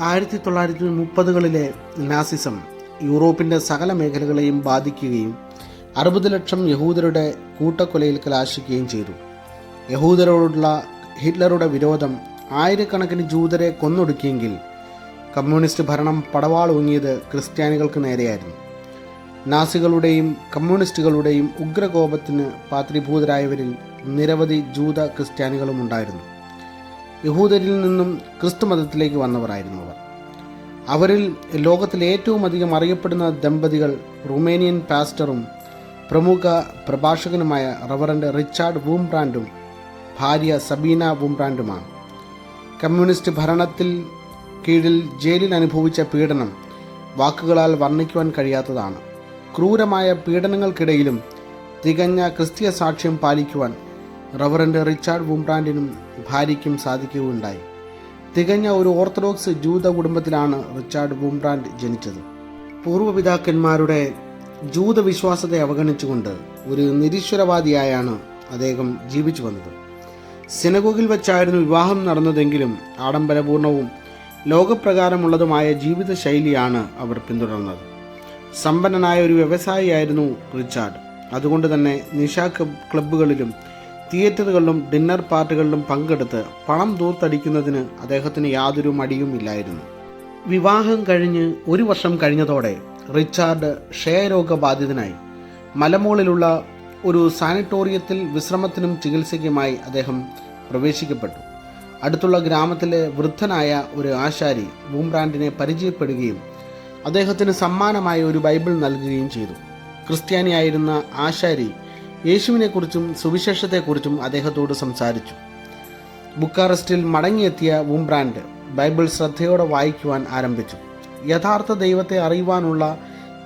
ആയിരത്തി തൊള്ളായിരത്തി മുപ്പതുകളിലെ നാസിസം യൂറോപ്പിന്റെ സകല മേഖലകളെയും ബാധിക്കുകയും അറുപത് ലക്ഷം യഹൂദരുടെ കൂട്ടക്കൊലയിൽ കലാശിക്കുകയും ചെയ്തു. യഹൂദരോടുള്ള ഹിറ്റ്ലറുടെ വിരോധം ആയിരക്കണക്കിന് ജൂതരെ കൊന്നൊടുക്കിയെങ്കിൽ കമ്മ്യൂണിസ്റ്റ് ഭരണം പടവാളൊങ്ങിയത് ക്രിസ്ത്യാനികൾക്ക് നേരെയായിരുന്നു. നാസികളുടെയും കമ്മ്യൂണിസ്റ്റുകളുടെയും ഉഗ്രകോപത്തിന് പാത്രീഭൂതരായവരിൽ നിരവധി ജൂത ക്രിസ്ത്യാനികളും ഉണ്ടായിരുന്നു യഹൂദരിൽ നിന്നും ക്രിസ്തുമതത്തിലേക്ക് വന്നവരായിരുന്നു അവർ. അവരിൽ ലോകത്തിലെ ഏറ്റവും അധികം അറിയപ്പെടുന്ന ദമ്പതികൾ റുമേനിയൻ പാസ്റ്ററും പ്രമുഖ പ്രഭാഷകനുമായ റവറൻഡ് റിച്ചാർഡ് വൂംബ്രാൻഡും ഭാര്യ സബീന വൂംബ്രാൻഡുമാണ്. കമ്മ്യൂണിസ്റ്റ് ഭരണത്തിൽ കീഴിൽ ജയിലിൽ അനുഭവിച്ച പീഡനം വാക്കുകളാൽ വർണിക്കുവാൻ കഴിയാത്തതാണ്. ക്രൂരമായ പീഡനങ്ങൾക്കിടയിലും തികഞ്ഞ ക്രിസ്തീയ സാക്ഷ്യം പാലിക്കുവാൻ റവറൻഡ് റിച്ചാർഡ് വുംബ്രാൻഡിനും ഭാര്യയ്ക്കും സാധിക്കുകയുണ്ടായി. തികഞ്ഞ ഒരു ഓർത്തഡോക്സ് ജൂത കുടുംബത്തിലാണ് റിച്ചാർഡ് വുംബ്രാൻഡ് ജനിച്ചത്. പൂർവപിതാക്കന്മാരുടെ ജൂതവിശ്വാസത്തെ അവഗണിച്ചുകൊണ്ട് ഒരു നിരീശ്വരവാദിയായാണ് അദ്ദേഹം ജീവിച്ചു വന്നത്. സിനഗോഗിൽ വെച്ചായിരുന്നു വിവാഹം നടന്നതെങ്കിലും ആഡംബരപൂർണവും ലോകപ്രകാരമുള്ളതുമായ ജീവിത ശൈലിയാണ് അവർ പിന്തുടർന്നത്. സമ്പന്നനായ ഒരു വ്യവസായിയായിരുന്നു റിച്ചാർഡ്. അതുകൊണ്ട് തന്നെ നിശാ ക്ലബ് ക്ലബ്ബുകളിലും തിയേറ്ററുകളിലും ഡിന്നർ പാർട്ടികളിലും പങ്കെടുത്ത് പണം ദൂർത്തടിക്കുന്നതിന് അദ്ദേഹത്തിന് യാതൊരു മടിയും ഇല്ലായിരുന്നു. വിവാഹം കഴിഞ്ഞ് ഒരു വർഷം കഴിഞ്ഞതോടെ റിച്ചാർഡ് ക്ഷയരോഗബാധിതനായി. മലമോളിലുള്ള ഒരു സാനിറ്റോറിയത്തിൽ വിശ്രമത്തിനും ചികിത്സയ്ക്കുമായി അദ്ദേഹം പ്രവേശിക്കപ്പെട്ടു. അടുത്തുള്ള ഗ്രാമത്തിലെ വൃദ്ധനായ ഒരു ആശാരി ബൂംബ്രാൻഡിനെ പരിചയപ്പെടുകയും അദ്ദേഹത്തിന് സമ്മാനമായ ഒരു ബൈബിൾ നൽകുകയും ചെയ്തു. ക്രിസ്ത്യാനിയായിരുന്ന ആശാരി യേശുവിനെക്കുറിച്ചും സുവിശേഷത്തെക്കുറിച്ചും അദ്ദേഹത്തോട് സംസാരിച്ചു. ബുക്കാറസ്റ്റിൽ മടങ്ങിയെത്തിയ വുംബ്രാൻഡ് ബൈബിൾ ശ്രദ്ധയോടെ വായിക്കുവാൻ ആരംഭിച്ചു. യഥാർത്ഥ ദൈവത്തെ അറിയുവാനുള്ള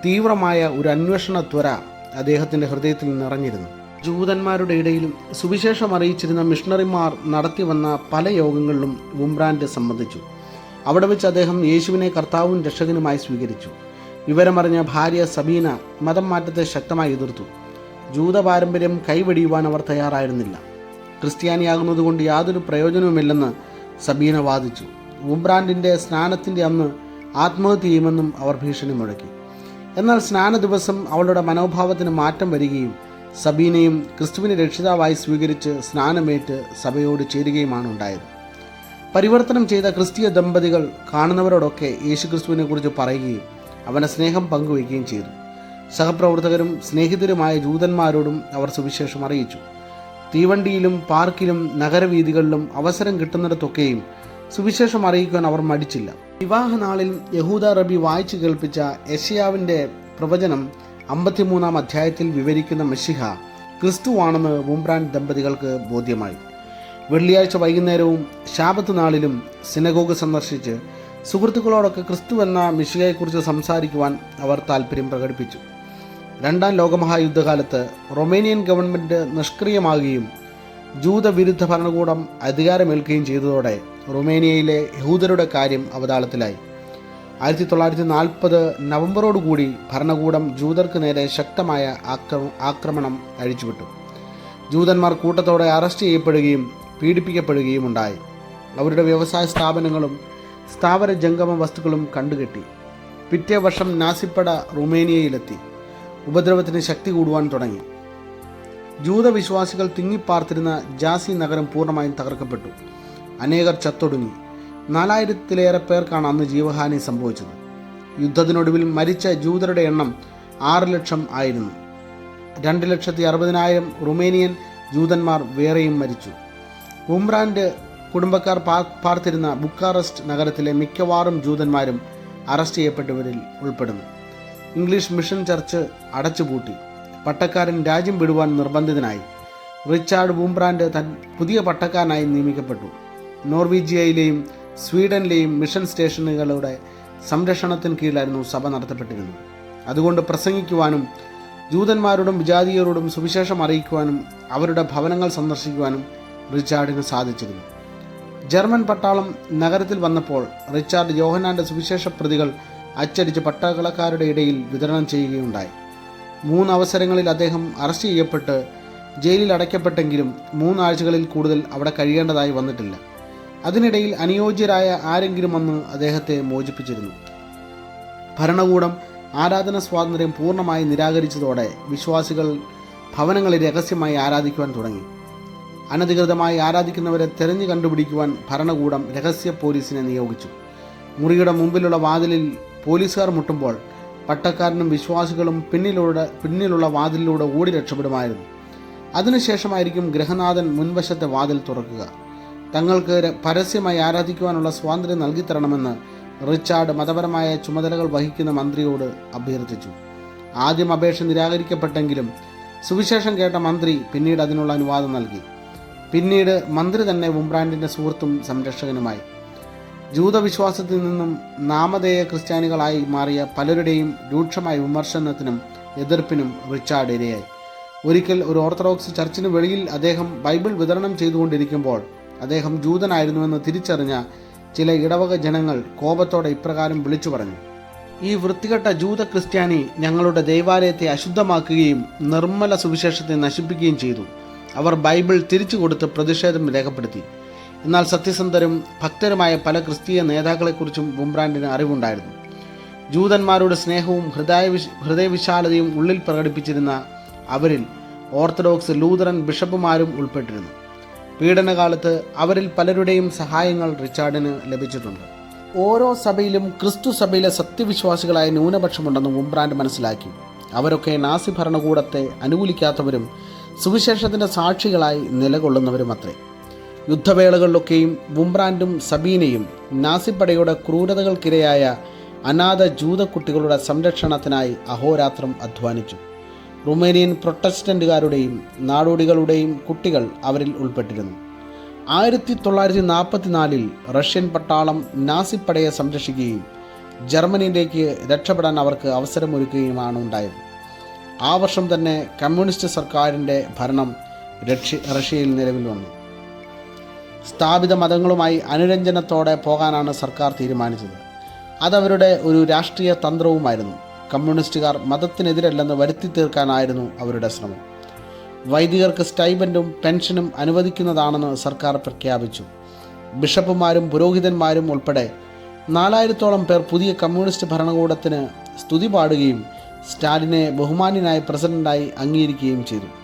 തീവ്രമായ ഒരു അന്വേഷണ ത്വര അദ്ദേഹത്തിന്റെ ഹൃദയത്തിൽ നിറഞ്ഞിരുന്നു. ജൂതന്മാരുടെ ഇടയിലും സുവിശേഷം അറിയിച്ചിരുന്ന മിഷണറിമാർ നടത്തിവന്ന പല യോഗങ്ങളിലും വുംബ്രാൻഡ് സംബന്ധിച്ചു. അവിടെ വെച്ച് അദ്ദേഹം യേശുവിനെ കർത്താവും രക്ഷകനുമായി സ്വീകരിച്ചു. വിവരമറിഞ്ഞ ഭാര്യ സബീന മതം മാറ്റത്തെ ശക്തമായി എതിർത്തു. ജൂത പാരമ്പര്യം കൈവെടിയുവാൻ അവർ തയ്യാറായിരുന്നില്ല. ക്രിസ്ത്യാനിയാകുന്നതുകൊണ്ട് യാതൊരു പ്രയോജനവുമില്ലെന്ന് സബീന വാദിച്ചു. ഉംബ്രാൻഡിന്റെ സ്നാനത്തിന്റെ അന്ന് ആത്മഹത്യ ചെയ്യുമെന്നും അവർ ഭീഷണി മുഴക്കി എന്നാൽ സ്നാന ദിവസം അവളുടെ മനോഭാവത്തിന് മാറ്റം വരികയും സബീനയും ക്രിസ്തുവിനെ രക്ഷിതാവായി സ്വീകരിച്ച് സ്നാനമേറ്റ് സഭയോട് ചേരുകയുമാണ് ഉണ്ടായത്. പരിവർത്തനം ചെയ്ത ക്രിസ്തീയ ദമ്പതികൾ കാണുന്നവരോടൊക്കെ യേശുക്രിസ്തുവിനെ കുറിച്ച് പറയുകയും അവന്റെ സ്നേഹം പങ്കുവയ്ക്കുകയും ചെയ്തു. സഹപ്രവർത്തകരും സ്നേഹിതരുമായ ജൂതന്മാരോടും അവർ സുവിശേഷം അറിയിച്ചു. തീവണ്ടിയിലും പാർക്കിലും നഗരവീഥികളിലും അവസരം കിട്ടുന്നിടത്തൊക്കെയും സുവിശേഷം അറിയിക്കാൻ അവർ മടിച്ചില്ല. വിവാഹനാളിൽ യഹൂദ റബി വായിച്ചു കേൾപ്പിച്ച യശയാവിന്റെ പ്രവചനം അമ്പത്തിമൂന്നാം അധ്യായത്തിൽ വിവരിക്കുന്ന മെഷിഹ ക്രിസ്തുവാണെന്ന് ബുംബ്രാൻ ദമ്പതികൾക്ക് ബോധ്യമായി. വെള്ളിയാഴ്ച വൈകുന്നേരവും ശാപത്ത് നാളിലും സിനഗോഗ് സന്ദർശിച്ച് സുഹൃത്തുക്കളോടൊക്കെ ക്രിസ്തു എന്ന മിഷികയെക്കുറിച്ച് സംസാരിക്കുവാൻ അവർ താല്പര്യം പ്രകടിപ്പിച്ചു. രണ്ടാം ലോകമഹായുദ്ധകാലത്ത് റൊമേനിയൻ ഗവൺമെന്റ് നിഷ്ക്രിയമാകുകയും ജൂതവിരുദ്ധ ഭരണകൂടം അധികാരമേൽക്കുകയും ചെയ്തതോടെ റൊമേനിയയിലെ യഹൂദരുടെ കാര്യം അവതാളത്തിലായി. ആയിരത്തി തൊള്ളായിരത്തി നാൽപ്പത് നവംബറോടുകൂടി ഭരണകൂടം ജൂതർക്ക് നേരെ ശക്തമായ ആക്ര ആക്രമണം അഴിച്ചുവിട്ടു. ജൂതന്മാർ കൂട്ടത്തോടെ അറസ്റ്റ് ചെയ്യപ്പെടുകയും പീഡിപ്പിക്കപ്പെടുകയും ഉണ്ടായി. അവരുടെ വ്യവസായ സ്ഥാപനങ്ങളും സ്ഥാവര ജംഗമ വസ്തുക്കളും കണ്ടുകെട്ടി. പിറ്റേ വർഷം നാസിപ്പട റുമേനിയയിലെത്തി. ഉപദ്രവത്തിന് ശക്തി കൂടുവാൻ തുടങ്ങി. ജൂതവിശ്വാസികൾ തിങ്ങിപ്പാർത്തിരുന്ന ജാസി നഗരം പൂർണമായും തകർക്കപ്പെട്ടു. അനേകർ ചത്തൊടുങ്ങി. നാലായിരത്തിലേറെ പേർക്കാണ് അന്ന് ജീവഹാനി സംഭവിച്ചത്. യുദ്ധത്തിനൊടുവിൽ മരിച്ച ജൂതരുടെ എണ്ണം ആറ് ലക്ഷം ആയിരുന്നു. രണ്ട് ലക്ഷത്തി അറുപതിനായിരം റുമേനിയൻ ജൂതന്മാർ വേറെയും മരിച്ചു. ഉംറാന്റെ കുടുംബക്കാർ പാർത്തിരുന്ന ബുക്കാറസ്റ്റ് നഗരത്തിലെ മിക്കവാറും ജൂതന്മാരും അറസ്റ്റ് ചെയ്യപ്പെട്ടവരിൽ ഉൾപ്പെടുന്നു. ഇംഗ്ലീഷ് മിഷൻ ചർച്ച് അടച്ചുപൂട്ടി. പട്ടക്കാരൻ രാജ്യം വിടുവാൻ നിർബന്ധിതനായി. റിച്ചാർഡ് ബൂംബ്രാൻഡ് തൻ പുതിയ പട്ടക്കാരനായി നിയമിക്കപ്പെട്ടു. നോർവീജിയയിലെയും സ്വീഡനിലെയും മിഷൻ സ്റ്റേഷനുകളുടെ സംരക്ഷണത്തിന് കീഴിലായിരുന്നു സഭ നടത്തപ്പെട്ടിരുന്നത്. അതുകൊണ്ട് പ്രസംഗിക്കുവാനും ജൂതന്മാരോടും വിജാതീയരോടും സുവിശേഷം അറിയിക്കുവാനും അവരുടെ ഭവനങ്ങൾ സന്ദർശിക്കുവാനും റിച്ചാർഡിന് സാധിച്ചിരുന്നു. ജർമ്മൻ പട്ടാളം നഗരത്തിൽ വന്നപ്പോൾ റിച്ചാർഡ് യോഹനാന്റെ സുവിശേഷ പ്രതികൾ അച്ചടിച്ച് പട്ടാളക്കാരുടെ ഇടയിൽ വിതരണം ചെയ്യുകയുണ്ടായി. മൂന്ന് അവസരങ്ങളിൽ അദ്ദേഹം അറസ്റ്റ് ചെയ്യപ്പെട്ട് ജയിലിൽ അടയ്ക്കപ്പെട്ടെങ്കിലും മൂന്നാഴ്ചകളിൽ കൂടുതൽ അവിടെ കഴിയേണ്ടതായി വന്നിട്ടില്ല. അതിനിടയിൽ അനുയോജ്യരായ ആരെങ്കിലും വന്ന് അദ്ദേഹത്തെ മോചിപ്പിച്ചിരുന്നു. ഭരണകൂടം ആരാധന സ്വാതന്ത്ര്യം പൂർണമായി നിരാകരിച്ചതോടെ വിശ്വാസികൾ ഭവനങ്ങളിൽ രഹസ്യമായി ആരാധിക്കുവാൻ തുടങ്ങി. അനധികൃതമായി ആരാധിക്കുന്നവരെ തെരഞ്ഞു കണ്ടുപിടിക്കുവാൻ ഭരണകൂടം രഹസ്യ പോലീസിനെ നിയോഗിച്ചു. മുറിയുടെ മുമ്പിലുള്ള വാതിലിൽ പോലീസുകാർ മുട്ടുമ്പോൾ പട്ടക്കാരനും വിശ്വാസികളും പിന്നിലൂടെ പിന്നിലുള്ള വാതിലിലൂടെ ഓടി രക്ഷപ്പെടുമായിരുന്നു. അതിനുശേഷമായിരിക്കും ഗൃഹനാഥൻ മുൻവശത്തെ വാതിൽ തുറക്കുക. തങ്ങൾക്ക് പരസ്യമായി ആരാധിക്കുവാനുള്ള സ്വാതന്ത്ര്യം നൽകിത്തരണമെന്ന് റിച്ചാർഡ് മതപരമായ ചുമതലകൾ വഹിക്കുന്ന മന്ത്രിയോട് അഭ്യർത്ഥിച്ചു. ആദ്യം അപേക്ഷ നിരാകരിക്കപ്പെട്ടെങ്കിലും സുവിശേഷം കേട്ട മന്ത്രി പിന്നീട് അതിനുള്ള അനുവാദം നൽകി. പിന്നീട് മന്ത്രി തന്നെ ഉംബ്രാൻഡിന്റെ സുഹൃത്തും സംരക്ഷകനുമായി. ജൂതവിശ്വാസത്തിൽ നിന്നും നാമധേയ ക്രിസ്ത്യാനികളായി മാറിയ പലരുടെയും രൂക്ഷമായ വിമർശനത്തിനും എതിർപ്പിനും റിച്ചാർഡ് ഇരയായി. ഒരിക്കൽ ഒരു ഓർത്തഡോക്സ് ചർച്ചിന് വെളിയിൽ അദ്ദേഹം ബൈബിൾ വിതരണം ചെയ്തുകൊണ്ടിരിക്കുമ്പോൾ അദ്ദേഹം ജൂതനായിരുന്നുവെന്ന് തിരിച്ചറിഞ്ഞ ചില ഇടവക ജനങ്ങൾ കോപത്തോടെ ഇപ്രകാരം വിളിച്ചു പറഞ്ഞു ഈ വൃത്തികെട്ട ജൂത ക്രിസ്ത്യാനി ഞങ്ങളുടെ ദൈവാലയത്തെ അശുദ്ധമാക്കുകയും നിർമ്മല സുവിശേഷത്തെ നശിപ്പിക്കുകയും ചെയ്തു. അവർ ബൈബിൾ തിരിച്ചു കൊടുത്ത് പ്രതിഷേധം രേഖപ്പെടുത്തി. എന്നാൽ സത്യസന്ധരും ഭക്തരുമായ പല ക്രിസ്തീയ നേതാക്കളെക്കുറിച്ചും ബുംബ്രാൻഡിന് അറിവുണ്ടായിരുന്നു. ജൂതന്മാരുടെ സ്നേഹവും ഹൃദയ ഹൃദയവിശാലതയും ഉള്ളിൽ പ്രകടിപ്പിച്ചിരുന്ന അവരിൽ ഓർത്തഡോക്സ് ലൂതറൻ ബിഷപ്പുമാരും ഉൾപ്പെട്ടിരുന്നു. പീഡനകാലത്ത് അവരിൽ പലരുടെയും സഹായങ്ങൾ റിച്ചാർഡിന് ലഭിച്ചിട്ടുണ്ട്. ഓരോ സഭയിലും ക്രിസ്തു സഭയിലെ സത്യവിശ്വാസികളായ ന്യൂനപക്ഷമുണ്ടെന്ന് ഉംബ്രാൻഡ് മനസ്സിലാക്കി. അവരൊക്കെ നാസി ഭരണകൂടത്തെ അനുകൂലിക്കാത്തവരും സുവിശേഷത്തിന്റെ സാക്ഷികളായി നിലകൊള്ളുന്നവരും അത്രേ യുദ്ധവേളകളിലൊക്കെയും ബുംബ്രാൻഡും സബീനയും നാസിപ്പടയുടെ ക്രൂരതകൾക്കിരയായ അനാഥ ജൂതക്കുട്ടികളുടെ സംരക്ഷണത്തിനായി അഹോരാത്രം അധ്വാനിച്ചു. റുമേനിയൻ പ്രൊട്ടസ്റ്റന്റുകാരുടെയും നാടോടികളുടെയും കുട്ടികൾ അവരിൽ ഉൾപ്പെട്ടിരുന്നു. ആയിരത്തി തൊള്ളായിരത്തി നാൽപ്പത്തിനാലിൽ റഷ്യൻ പട്ടാളം നാസിപ്പടയെ സംരക്ഷിക്കുകയും ജർമ്മനിയിലേക്ക് രക്ഷപ്പെടാൻ അവർക്ക് അവസരമൊരുക്കുകയുമാണ് ഉണ്ടായത്. ആ വർഷം തന്നെ കമ്മ്യൂണിസ്റ്റ് സർക്കാരിന്റെ ഭരണം റഷ്യയിൽ നിലവിൽ വന്നു. സ്ഥാപിത മതങ്ങളുമായി അനുരഞ്ജനത്തോടെ പോകാനാണ് സർക്കാർ തീരുമാനിച്ചത്. അതവരുടെ ഒരു രാഷ്ട്രീയ തന്ത്രവുമായിരുന്നു. കമ്മ്യൂണിസ്റ്റുകാർ മതത്തിനെതിരല്ലെന്ന് വരുത്തി തീർക്കാനായിരുന്നു അവരുടെ ശ്രമം. വൈദികർക്ക് സ്റ്റൈബന്റും പെൻഷനും അനുവദിക്കുന്നതാണെന്ന് സർക്കാർ പ്രഖ്യാപിച്ചു. ബിഷപ്പുമാരും പുരോഹിതന്മാരും ഉൾപ്പെടെ നാലായിരത്തോളം പേർ പുതിയ കമ്മ്യൂണിസ്റ്റ് ഭരണകൂടത്തിന് സ്തുതി പാടുകയും സ്റ്റാലിനെ ബഹുമാന്യനായ പ്രസിഡന്റായി അംഗീകരിക്കുകയും ചെയ്തു.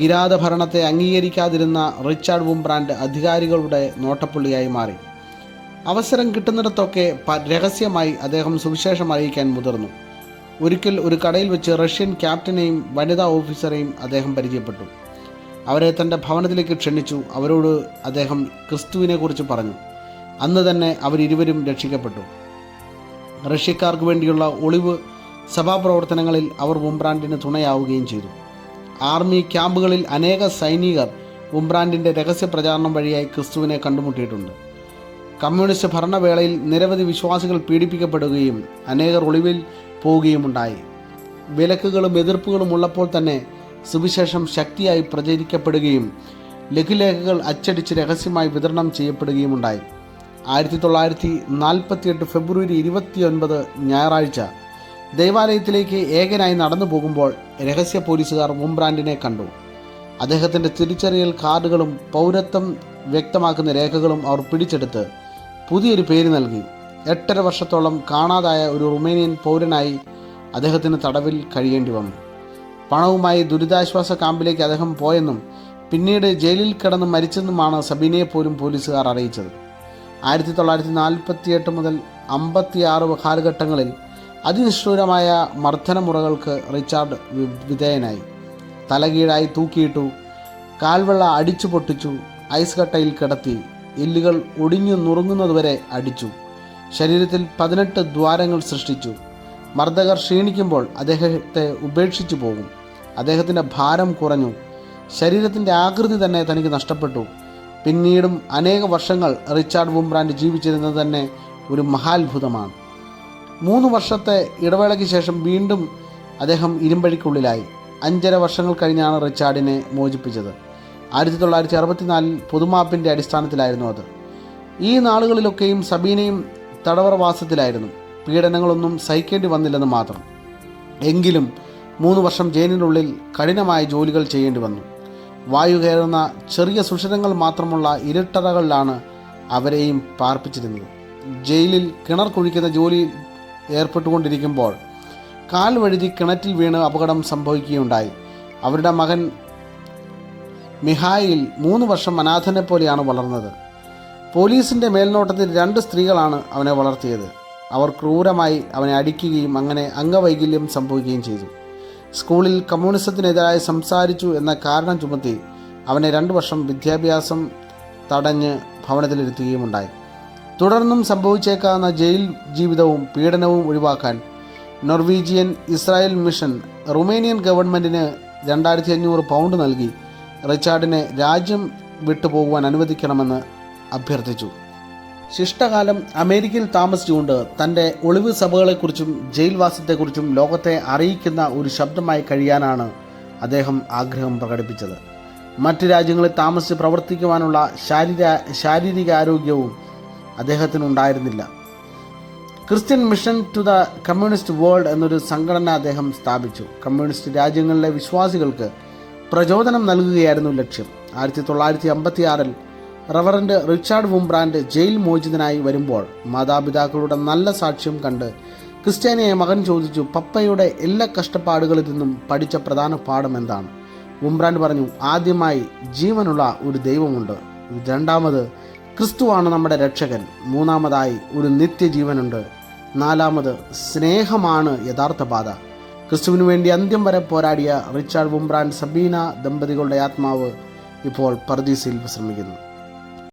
കിരാത ഭരണത്തെ അംഗീകരിക്കാതിരുന്ന റിച്ചാർഡ് വുംബ്രാൻഡ് അധികാരികളുടെ നോട്ടപ്പുള്ളിയായി മാറി. അവസരം കിട്ടുന്നിടത്തൊക്കെ രഹസ്യമായി അദ്ദേഹം സുവിശേഷം അറിയിക്കാൻ മുതിർന്നു. ഒരിക്കൽ ഒരു കടയിൽ വെച്ച് റഷ്യൻ ക്യാപ്റ്റനെയും വനിതാ ഓഫീസറെയും അദ്ദേഹം പരിചയപ്പെട്ടു. അവരെ തന്റെ ഭവനത്തിലേക്ക് ക്ഷണിച്ചു. അവരോട് അദ്ദേഹം ക്രിസ്തുവിനെക്കുറിച്ച് പറഞ്ഞു. അന്ന് തന്നെ അവരിരുവരും രക്ഷിക്കപ്പെട്ടു. റഷ്യക്കാർക്ക് വേണ്ടിയുള്ള ഒളിവ് സഭാപ്രവർത്തനങ്ങളിൽ അവർ വുംബ്രാൻഡിന് തുണയാവുകയും ചെയ്തു. ആർമി ക്യാമ്പുകളിൽ അനേക സൈനികർ ഉംബ്രാൻഡിന്റെ രഹസ്യ പ്രചാരണം വഴിയായി ക്രിസ്തുവിനെ കണ്ടുമുട്ടിയിട്ടുണ്ട്. കമ്മ്യൂണിസ്റ്റ് ഭരണവേളയിൽ നിരവധി വിശ്വാസികൾ പീഡിപ്പിക്കപ്പെടുകയും അനേകർ ഒളിവിൽ പോവുകയുമുണ്ടായി വിലക്കുകളും എതിർപ്പുകളും ഉള്ളപ്പോൾ തന്നെ സുവിശേഷം ശക്തിയായി പ്രചരിക്കപ്പെടുകയും ലഘുലേഖകൾ അച്ചടിച്ച് രഹസ്യമായി വിതരണം ചെയ്യപ്പെടുകയുമുണ്ടായി ആയിരത്തി തൊള്ളായിരത്തി നാൽപ്പത്തിയെട്ട് ഫെബ്രുവരി ഇരുപത്തിയൊൻപത് ഞായറാഴ്ച ദേവാലയത്തിലേക്ക് ഏകനായി നടന്നു പോകുമ്പോൾ രഹസ്യ പോലീസുകാർ മുംബ്രാൻഡിനെ കണ്ടു. അദ്ദേഹത്തിന്റെ തിരിച്ചറിയൽ കാർഡുകളും പൗരത്വം വ്യക്തമാക്കുന്ന രേഖകളും അവർ പിടിച്ചെടുത്ത് പുതിയൊരു പേര് നൽകി. എട്ടര വർഷത്തോളം കാണാതായ ഒരു റുമേനിയൻ പൗരനായി അദ്ദേഹത്തിന് തടവിൽ കഴിയേണ്ടി വന്നു. പണവുമായി ദുരിതാശ്വാസ ക്യാമ്പിലേക്ക് അദ്ദേഹം പോയെന്നും പിന്നീട് ജയിലിൽ കിടന്ന് മരിച്ചെന്നുമാണ് സബീനയെ പോലും പോലീസുകാർ അറിയിച്ചത്. ആയിരത്തി തൊള്ളായിരത്തി നാൽപ്പത്തിയെട്ട് മുതൽ അമ്പത്തിയാറ് കാലഘട്ടങ്ങളിൽ അതിനിഷ്ഠൂരമായ മർദ്ദനമുറകൾക്ക് റിച്ചാർഡ് വിധേയനായി. തലകീഴായി തൂക്കിയിട്ടു കാൽവെള്ള അടിച്ചു പൊട്ടിച്ചു ഐസ് കട്ടയിൽ കിടത്തി എല്ലുകൾ ഒടിഞ്ഞു നുറുങ്ങുന്നതുവരെ അടിച്ചു. ശരീരത്തിൽ പതിനെട്ട് ദ്വാരങ്ങൾ സൃഷ്ടിച്ചു. മർദ്ദകർ ക്ഷീണിക്കുമ്പോൾ അദ്ദേഹത്തെ ഉപേക്ഷിച്ചു പോകും. അദ്ദേഹത്തിന്റെ ഭാരം കുറഞ്ഞു. ശരീരത്തിന്റെ ആകൃതി തന്നെ തനിക്ക് നഷ്ടപ്പെട്ടു. പിന്നീടും അനേക വർഷങ്ങൾ റിച്ചാർഡ് വുംബ്രാൻഡ് ജീവിച്ചിരുന്നത് തന്നെ ഒരു മഹാത്ഭുതമാണ്. മൂന്ന് വർഷത്തെ ഇടവേളയ്ക്ക് ശേഷം വീണ്ടും അദ്ദേഹം ഇരുമ്പഴിക്കുള്ളിലായി. അഞ്ചര വർഷങ്ങൾ കഴിഞ്ഞാണ് റിച്ചാർഡിനെ മോചിപ്പിച്ചത്. ആയിരത്തി തൊള്ളായിരത്തി അറുപത്തിനാലിൽ പൊതുമാപ്പിന്റെ അടിസ്ഥാനത്തിലായിരുന്നു അത്. ഈ നാളുകളിലൊക്കെയും സബീനയും തടവറവാസത്തിലായിരുന്നു. പീഡനങ്ങളൊന്നും സഹിക്കേണ്ടി വന്നില്ലെന്ന് മാത്രം. എങ്കിലും മൂന്ന് വർഷം ജയിലിനുള്ളിൽ കഠിനമായ ജോലികൾ ചെയ്യേണ്ടി വന്നു. വായു കയറുന്ന ചെറിയ സുഷിരങ്ങൾ മാത്രമുള്ള ഇരുട്ടറകളിലാണ് അവരെയും പാർപ്പിച്ചിരുന്നത്. ജയിലിൽ കിണർ കുഴിക്കുന്ന ജോലിയിൽ ഏർപ്പെട്ടുകൊണ്ടിരിക്കുമ്പോൾ കാൽ വഴുതി കിണറ്റിൽ വീണ് അപകടം സംഭവിക്കുകയുണ്ടായി. അവരുടെ മകൻ മിഹായിൽ മൂന്ന് വർഷം അനാഥനെ പോലെയാണ് വളർന്നത്. പോലീസിന്റെ മേൽനോട്ടത്തിൽ രണ്ട് സ്ത്രീകളാണ് അവനെ വളർത്തിയത്. അവർ ക്രൂരമായി അവനെ അടിക്കുകയും അങ്ങനെ അംഗവൈകല്യം സംഭവിക്കുകയും ചെയ്തു. സ്കൂളിൽ കമ്മ്യൂണിസത്തിനെതിരായി സംസാരിച്ചു എന്ന കാരണം ചുമത്തി അവനെ രണ്ട് വർഷം വിദ്യാഭ്യാസം തടഞ്ഞ് ഭവനത്തിലിരുത്തുകയുമുണ്ടായി. തുടർന്നും സംഭവിച്ചേക്കാവുന്ന ജയിൽ ജീവിതവും പീഡനവും ഒഴിവാക്കാൻ നോർവീജിയൻ ഇസ്രായേൽ മിഷൻ റുമേനിയൻ ഗവൺമെന്റിന് രണ്ടായിരത്തി അഞ്ഞൂറ് പൗണ്ട് നൽകി. റിച്ചാർഡിനെ രാജ്യം വിട്ടുപോകുവാൻ അനുവദിക്കണമെന്ന് അഭ്യർത്ഥിച്ചു. ശിഷ്ടകാലം അമേരിക്കയിൽ താമസിച്ചുകൊണ്ട് തന്റെ ഒളിവ് സഭകളെക്കുറിച്ചും ജയിൽവാസത്തെക്കുറിച്ചും ലോകത്തെ അറിയിക്കുന്ന ഒരു ശബ്ദമായി കഴിയാനാണ് അദ്ദേഹം ആഗ്രഹം പ്രകടിപ്പിച്ചത്. മറ്റ് രാജ്യങ്ങളിൽ താമസിച്ച് പ്രവർത്തിക്കുവാനുള്ള ശാരീര ശാരീരിക ആരോഗ്യവും അദ്ദേഹത്തിനുണ്ടായിരുന്നില്ല. Christian mission to the communist world എന്നൊരു സംഘടന അദ്ദേഹം സ്ഥാപിച്ചു. കമ്മ്യൂണിസ്റ്റ് രാജ്യങ്ങളിലെ വിശ്വാസികൾക്ക് പ്രചോദനം നൽകുകയായിരുന്നു ലക്ഷ്യം. ആയിരത്തി തൊള്ളായിരത്തി അമ്പത്തി ആറിൽ റവറൻഡ് റിച്ചാർഡ് വുംബ്രാൻഡ് ജയിൽ മോചിതനായി വരുമ്പോൾ മാതാപിതാക്കളുടെ നല്ല സാക്ഷ്യം കണ്ട് ക്രിസ്ത്യാനിയായ മകൻ ചോദിച്ചു പപ്പയുടെ എല്ലാ കഷ്ടപ്പാടുകളിൽ നിന്നും പഠിച്ച പ്രധാന പാഠം എന്താണ്? വുംബ്രാൻഡ് പറഞ്ഞു ആദ്യമായി ജീവനുള്ള ഒരു ദൈവമുണ്ട്. രണ്ടാമത് ക്രിസ്തുവാണ് നമ്മുടെ രക്ഷകൻ. മൂന്നാമതായി ഒരു നിത്യജീവനുണ്ട്. നാലാമത് സ്നേഹമാണ് യഥാർത്ഥ പാത ക്രിസ്തുവിനു വേണ്ടി അന്ത്യം വരെ പോരാടിയ റിച്ചാർഡ് വുംബ്രാൻ സബീന ദമ്പതികളുടെ ആത്മാവ് ഇപ്പോൾ പർദീസിൽ വിശ്രമിക്കുന്നു.